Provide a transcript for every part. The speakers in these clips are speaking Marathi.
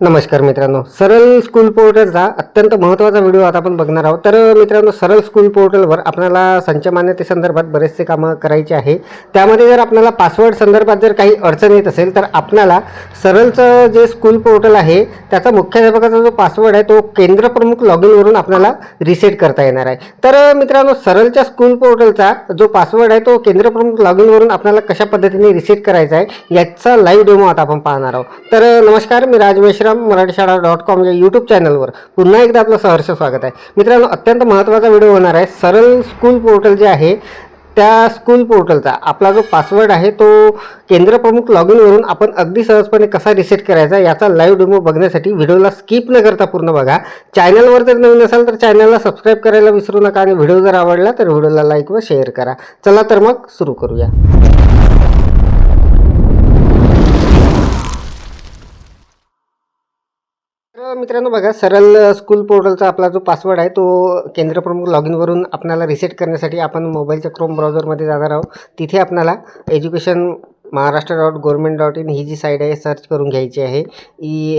नमस्कार मित्रांनो सरळ स्कूल पोर्टलचा अत्यंत महत्त्वाचा व्हिडिओ आता आपण बघणार आहोत. तर मित्रांनो सरळ स्कूल पोर्टलवर आपल्याला संच मान्यतेसंदर्भात बरेचसे कामं करायचे आहे. त्यामध्ये जर आपल्याला पासवर्ड संदर्भात जर काही अडचण येत असेल तर आपल्याला सरळचं जे स्कूल पोर्टल आहे त्याचा मुख्याध्यापकाचा जो पासवर्ड आहे तो केंद्र प्रमुख लॉग इनवरून आपल्याला रिसेट करता येणार आहे. तर मित्रांनो सरळच्या स्कूल पोर्टलचा जो पासवर्ड आहे तो केंद्र प्रमुख लॉग इनवरून आपल्याला कशा पद्धतीने रिसेट करायचा आहे याचा लाईव्ह डेमो आता आपण पाहणार आहोत. तर नमस्कार मी राजमेश मेश्राम मराठी शाळा डॉट कॉम या यूट्यूब चॅनलवर पुन्हा एकदा आपलं सहर्ष स्वागत आहे. मित्रांनो अत्यंत महत्त्वाचा व्हिडिओ होणार आहे. सरळ स्कूल पोर्टल जे आहे त्या स्कूल पोर्टलचा आपला जो पासवर्ड आहे तो केंद्रप्रमुख लॉग इनवरून आपण अगदी सहजपणे कसा रिसेट करायचा याचा लाईव्ह डेमो बघण्यासाठी व्हिडिओला स्किप न करता पूर्ण बघा. चॅनलवर जर नवीन असाल तर चॅनलला सबस्क्राईब करायला विसरू नका आणि व्हिडिओ जर आवडला तर व्हिडिओला लाईक व शेअर करा. चला तर मग सुरू करूया तर मित्रांनो बघा सरळ स्कूल पोर्टलचा आपला जो पासवर्ड आहे तो केंद्रप्रमुख लॉग इनवरून आपल्याला रिसेट करण्यासाठी आपण मोबाईलच्या क्रोम ब्राउझरमध्ये जाणार आहोत. तिथे आपल्याला education Maharashtra dot government dot in ही जी साईट आहे सर्च करून घ्यायची आहे.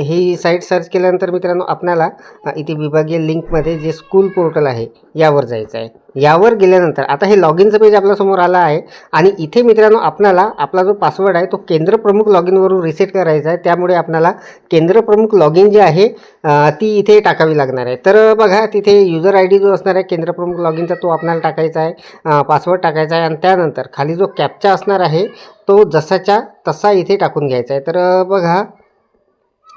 ही साईट सर्च केल्यानंतर मित्रांनो आपल्याला इथे विभागीय लिंकमध्ये जे स्कूल पोर्टल आहे यावर जायचं आहे. यावर गेल्यानंतर आता हे लॉग इनचं पेज आपल्यासमोर आलं आहे आणि इथे मित्रांनो आपल्याला आपला जो पासवर्ड आहे तो केंद्र प्रमुख लॉग इनवरून रिसेट करायचा आहे. त्यामुळे आपल्याला केंद्र प्रमुख लॉग इन जे आहे ती इथे टाकावी लागणार आहे. तर बघा तिथे युजर आय डी जो असणार आहे केंद्र प्रमुख लॉग इनचा तो आपल्याला टाकायचा आहे. पासवर्ड टाकायचा आहे. आणि त्यानंतर खाली जो कॅपचा असणार आहे तो जसाच्या तसा इथे टाकून घ्यायचा आहे. तर बघा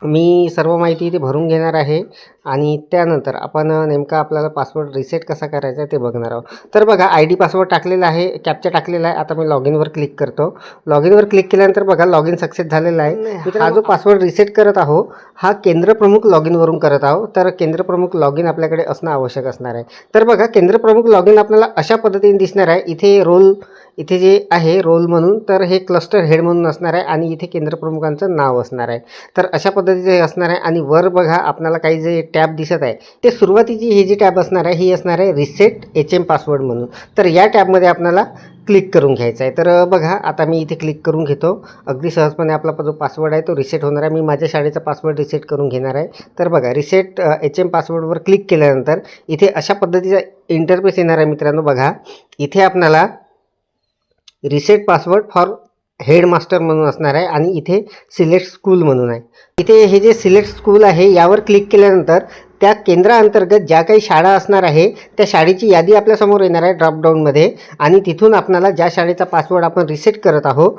मी सर्व माहिती इथे भरून घेणार आहे. आणि त्यानंतर आपण नेमका आपल्याला पासवर्ड रिसेट कसा करायचा आहे ते बघणार आहोत. तर बघा आय डी पासवर्ड टाकलेला आहे कॅपचा टाकलेला आहे. आता मी लॉग इनवर क्लिक करतो. लॉग इनवर क्लिक केल्यानंतर बघा लॉग इन सक्सेस झालेला आहे. हा जो पासवर्ड रिसेट करत आहो हा केंद्र प्रमुख लॉग इनवरून करत आहो तर केंद्र प्रमुख लॉग इन आपल्याकडे असणं आवश्यक असणार आहे. तर बघा केंद्र प्रमुख लॉग इन आपल्याला अशा पद्धतीने दिसणार आहे. इथे रोल इथे जे आहे रोल म्हणून तर हे क्लस्टर हेड म्हणून असणार आहे आणि इथे केंद्र प्रमुखांचं नाव असणार आहे. तर अशा पद्धतीचे हे असणार आहे. आणि वर बघा आपल्याला काही जे टॅब दिसत आहे. ते सुरुवातीची ही जी टॅब असणार आहे ही असणार आहे रिसेट एच एम पासवर्ड म्हणून. तर या टॅबमध्ये आपल्याला क्लिक करून घ्यायचं आहे. तर बघा आता मी इथे क्लिक करून घेतो. अगदी सहजपणे आपला जो पासवर्ड आहे तो रिसेट होणार आहे. मी माझ्या शाळेचा पासवर्ड रिसेट करून घेणार आहे. तर बघा रिसेट एच एम पासवर्डवर क्लिक केल्यानंतर इथे अशा पद्धतीचा इंटरफेस येणार आहे मित्रांनो. बघा इथे आपल्याला रिसेट पासवर्ड फॉर हेडमास्टर म्हणून असणार आहे आणि इथे सिलेक्ट स्कूल म्हणून आहे. इथे हे जे सिलेक्ट स्कूल आहे यावर क्लिक केल्यानंतर त्या केंद्राअंतर्गत ज्या काही शाळा असणार आहे त्या शाळेची यादी आपल्यासमोर येणार आहे ड्रॉपडाऊनमध्ये आणि तिथून आपणाला ज्या शाळेचा पासवर्ड आपण रिसेट करत आहोत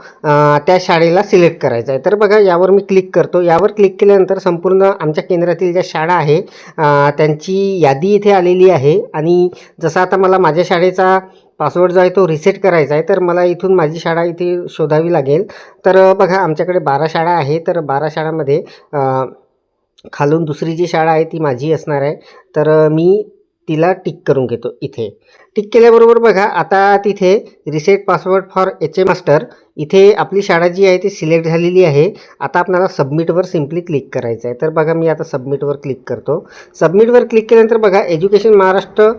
त्या शाळेला सिलेक्ट करायचं आहे. तर बघा यावर मी क्लिक करतो. यावर क्लिक केल्यानंतर संपूर्ण आमच्या केंद्रातील ज्या शाळा आहे त्यांची यादी इथे आलेली आहे आणि जसं आता मला माझ्या शाळेचा पासवर्ड जो आहे तो रिसेट करायचा आहे. तर मला इथून माझी शाळा इथे शोधावी लागेल. तर बघा आमच्याकडे बारा शाळा आहे. तर बारा शाळामध्ये खालून दुसरी जी शाळा आहे ती माझी असणार आहे. तर मी तिला टिक करून घेतो इथे. टिक केल्याबरोबर बघा आता तिथे reset password for H A master इथे आपली शाळा जी आहे ती सिलेक्ट झालेली आहे. आता आपल्याला सबमिटवर सिम्पली क्लिक करायचं आहे. तर बघा मी आता सबमिटवर क्लिक करतो. सबमिटवर क्लिक केल्यानंतर बघा education Maharashtra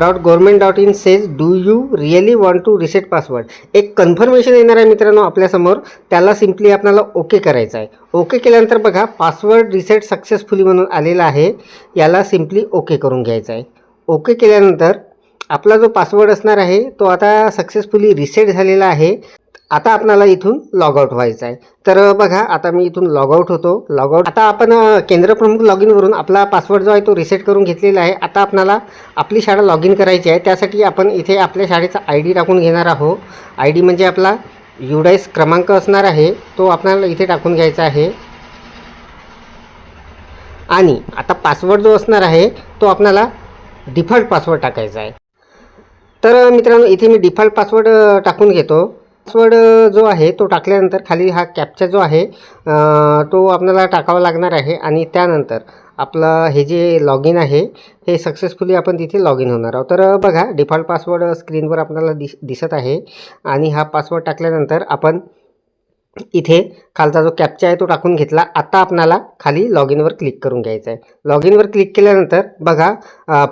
dot government dot in says do you really want to reset password एक कन्फर्मेशन येणार आहे मित्रांनो आपल्यासमोर. त्याला सिम्पली आपल्याला ओके करायचं आहे. ओके केल्यानंतर बघा पासवर्ड रिसेट सक्सेसफुली म्हणून आलेला आहे. याला सिम्पली ओके करून घ्यायचा आहे. ओके केल्यानंतर आपला जो पासवर्ड असणार आहे तो आता सक्सेसफुली रिसेट झालेला आहे. आता आपल्याला इथून लॉग आउट व्हायचं आहे. तर बघा आता मी इथून लॉग आउट होतो. लॉग आउट आता आपण केंद्रप्रमुख लॉग इनवरून आपला पासवर्ड जो आहे तो रिसेट करून घेतलेला आहे. आता आपल्याला आपली शाळा लॉग इन करायची आहे. त्यासाठी आपण इथे आपल्या शाळेचा आय डी टाकून घेणार आहोत. आय डी म्हणजे आपला युडाईस क्रमांक असणार आहे. तो आपल्याला इथे टाकून घ्यायचा आहे. आणि आता पासवर्ड जो असणार आहे तो आपल्याला डिफॉल्ट पासवर्ड टाकायचा आहे. तर मित्रांनो इथे मी डिफॉल्ट पासवर्ड टाकून घेतो. पासवर्ड जो आहे तो टाकल्यानंतर खाली हा कॅपचा जो आहे तो आपल्याला टाकावा लागणार आहे आणि त्यानंतर आपलं हे जे लॉग इन आहे हे सक्सेसफुली आपण तिथे लॉग इन होणार आहोत. तर बघा डिफॉल्ट पासवर्ड स्क्रीनवर आपल्याला दिस दिसत आहे आणि हा पासवर्ड टाकल्यानंतर आपण इथे खालचा जो कॅपचा आहे तो टाकून घेतला. आता आपणाला खाली लॉग इनवर क्लिक करून घ्यायचं आहे. लॉग इनवर क्लिक केल्यानंतर बघा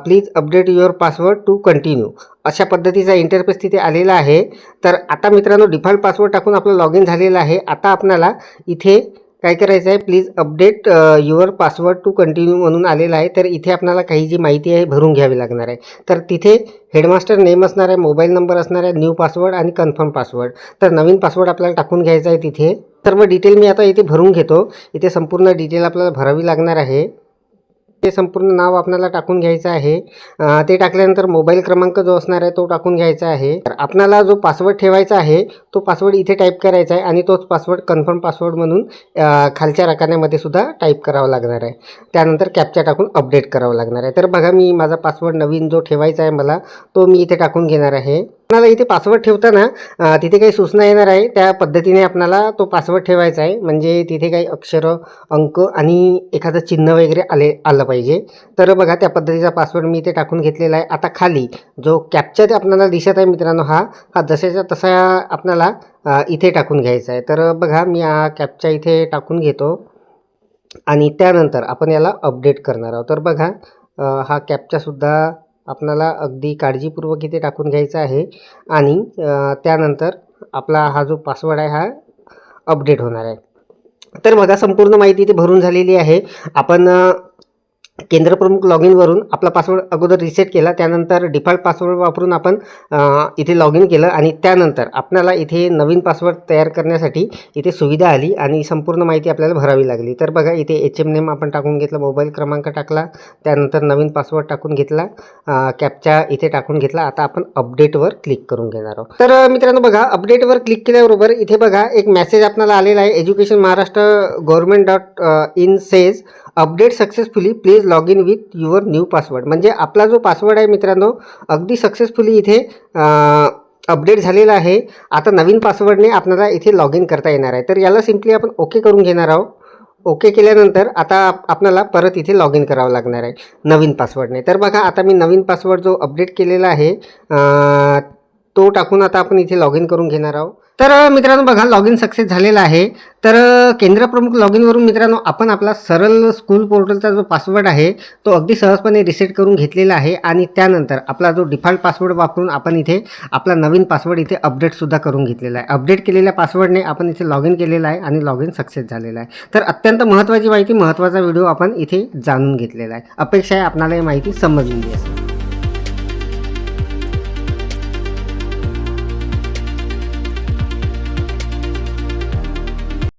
please update your password to continue अशा पद्धतीचा इंटरफेस तिथे आलेला आहे. तर आता मित्रांनो डिफॉल्ट पासवर्ड टाकून आपलं लॉग इन झालेलं आहे. आता आपणाला इथे काय करायचं आहे? Please update your password to continue म्हणून आलेला आहे. तर इथे आपल्याला काही जी माहिती आहे भरून घ्यावी लागणार आहे. तर तिथे हेडमास्टर नेम असणार आहे मोबाईल नंबर असणार आहे न्यू पासवर्ड आणि कन्फर्म पासवर्ड तर नवीन पासवर्ड आपल्याला टाकून घ्यायचा आहे तिथे. सर्व डिटेल मी आता इथे भरून घेतो. इथे संपूर्ण डिटेल आपल्याला भरावी लागणार आहे. ते संपूर्ण नाव आपल्याला टाकून घ्यायचं आहे. ते टाकल्यानंतर मोबाईल क्रमांक जो असणार आहे तो टाकून घ्यायचा आहे. तर आपल्याला जो पासवर्ड ठेवायचा आहे तो पासवर्ड इथे टाईप करायचा आहे आणि तोच पासवर्ड कन्फर्म पासवर्ड म्हणून खालच्या रकान्यामध्ये सुद्धा टाईप करावा लागणार आहे. त्यानंतर कॅपच्या टाकून अपडेट करावं लागणार आहे. तर बघा मी माझा पासवर्ड नवीन जो ठेवायचा आहे मला तो मी इथे टाकून घेणार आहे. आपल्याला इथे पासवर्ड ठेवताना तिथे काही सूचना येणार आहे. त्या पद्धतीने आपणाला तो पासवर्ड ठेवायचा आहे. म्हणजे तिथे काही अक्षरं अंक आणि एखादं चिन्ह वगैरे आले आलं पाहिजे. तर बघा त्या पद्धतीचा पासवर्ड मी इथे टाकून घेतलेला आहे. आता खाली जो कॅप्चर आपल्याला दिसत आहे मित्रांनो हा हा जशाचा तसा आपणाला इथे टाकून घ्यायचा आहे. तर बघा मी हा कॅप्चा इथे टाकून घेतो. आणि त्यानंतर आपण याला अपडेट करणार आहोत. तर बघा हा कॅपचासुद्धा आपणाला अगदी काळजीपूर्वक इथे टाकून घ्यायचं आहे. आणि त्यानंतर आपला हा जो पासवर्ड आहे हा अपडेट होणार आहे. तर बघा संपूर्ण माहिती इथे भरून झालेली आहे. आपण केंद्रप्रमुख लॉग इनवरून आपला पासवर्ड अगोदर रिसेट केला त्यानंतर डिफॉल्ट पासवर्ड वापरून आपण इथे लॉग इन केलं आणि त्यानंतर आपल्याला इथे नवीन पासवर्ड तयार करण्यासाठी इथे सुविधा आली आणि संपूर्ण माहिती आपल्याला भरावी लागली. तर बघा इथे एच एम नेम आपण टाकून घेतलं मोबाईल क्रमांक टाकला त्यानंतर नवीन पासवर्ड टाकून घेतला कॅपचा इथे टाकून घेतला. आता आपण अपडेटवर क्लिक करून घेणार आहोत. तर मित्रांनो बघा अपडेटवर क्लिक केल्याबरोबर इथे बघा एक मेसेज आपल्याला आलेला आहे. Education Maharashtra government dot in says update successfully please log in with your new password म्हणजे आपला जो पासवर्ड आहे मित्रांनो अगदी सक्सेसफुली इथे अपडेट झालेला आहे. आता नवीन पासवर्डने आपल्याला इथे लॉग इन करता येणार आहे. तर याला सिम्पली आपण ओके करून घेणार आहोत. ओके केल्यानंतर आता आप- आपल्याला परत इथे लॉग इन करावं लागणार आहे. नवीन पासवर्डने तर बघा आता मी नवीन पासवर्ड जो अपडेट केलेला आहे तो टाकून आता आपण इथे लॉग इन करून घेणार आहोत. तर मित्रांनो बघा लॉग इन सक्सेस झालेला आहे. तर केंद्रप्रमुख लॉग इनवरून मित्रांनो आपण आपला सरळ स्कूल पोर्टलचा जो पासवर्ड आहे तो अगदी सहजपणे रिसेट करून घेतलेला आहे आणि त्यानंतर आपला जो डिफॉल्ट पासवर्ड वापरून आपण इथे आपला नवीन पासवर्ड इथे अपडेटसुद्धा करून घेतलेला आहे. अपडेट केलेल्या पासवर्डने आपण इथे लॉग इन केलेला आहे आणि लॉग इन सक्सेस झालेला आहे. तर अत्यंत महत्त्वाची माहिती महत्त्वाचा व्हिडिओ आपण इथे जाणून घेतलेला आहे. अपेक्षा आहे आपणाला ही माहिती समजलेली असेल